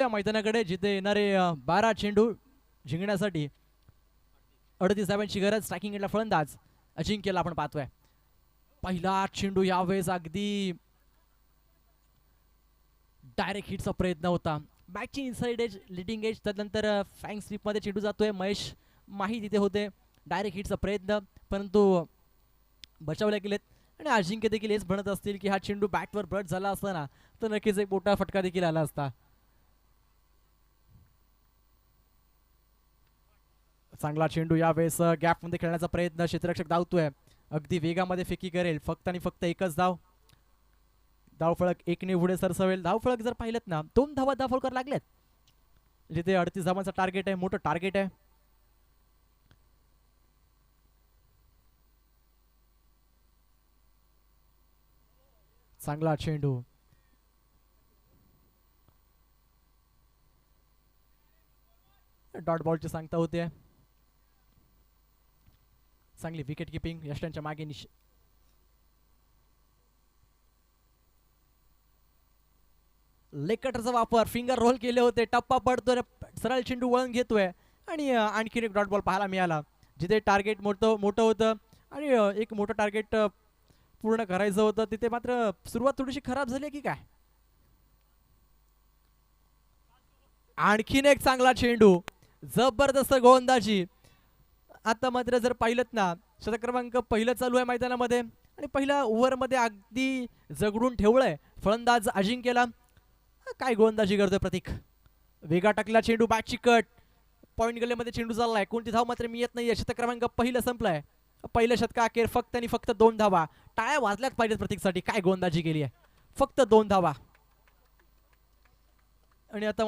या मैदानाकडे जिथे येणारे बारा चेंडू जिंकण्यासाठी अडतीस धाव्यांची गरज स्ट्रायकिंग एंडला फलंदाज. अजिंक्यला आपण पाहतोय. पहिला चेंडू यावेळेस अगदी डायरेक्ट हिटचा प्रयत्न होता. बॅकची इन्साइड एज लिडिंग एज त्यानंतर फॅंग स्लिपमध्ये चेंडू जातोय. महेश माही तिथे होते. डायरेक्ट हिटचा प्रयत्न परंतु बचावले गेलेत. आणि अजिंक्य देखील हेच म्हणत असतील की हा चेंडू बॅटवर ब्रट झाला असताना तर नक्कीच एक मोठा फटका देखील आला असता. चांगला चेंडू यावेळेस गॅपमध्ये खेळण्याचा प्रयत्न क्षेत्ररक्षक धावतोय अगदी वेगामध्ये फेकी करेल. फक्त आणि फक्त एकच धाव. धावफळक एकने पुढे सरसवेल. धावफळक जर पाहिलं ना दोन धावा धावफळकर लागलेत. जिथे अडतीस धावांचा टार्गेट आहे मोठं टार्गेट आहे. चांगला चेंडू. डॉट बॉलची सांगता होते. चांगली विकेट किपिंग यष्टांच्या मागे निश लेकटरचा वापर फिंगर रोल केले होते टप्पा पडतोय सरळ चेंडू वळण घेतोय. आणि आणखीन एक डॉट बॉल पाहायला मिळाला जिथे टार्गेट मोठं मोठं होतं. आणि एक मोठं टार्गेट पूर्ण करायचं होतं. तिथे मात्र सुरुवात थोडीशी खराब झाली की काय? आणखीन एक चांगला चेंडू जबरदस्त गोंदाजी आता मात्र जर पाहिलं ना शतक क्रमांक पहिलं चालू आहे मैदानामध्ये आणि पहिल्या ओव्हरमध्ये अगदी जगडून ठेवलंय. फलंदाज अजिंक्यला. काय गोलंदाजी करतोय प्रतीक? वेगा टाकला चेंडू बॅटची कट पॉईंट गल्ल्यामध्ये चेंडू चाललाय. कोणती धाव मात्र मी येत नाहीये. शतक क्रमांक पहिलं संपलाय. पहिल्या शतका अखेर फक्त आणि फक्त दोन धावा. टाळ्या वाजल्याच पाहिजेत प्रतीकसाठी. काय गोंदाजी केली आहे फक्त दोन धावा. आणि आता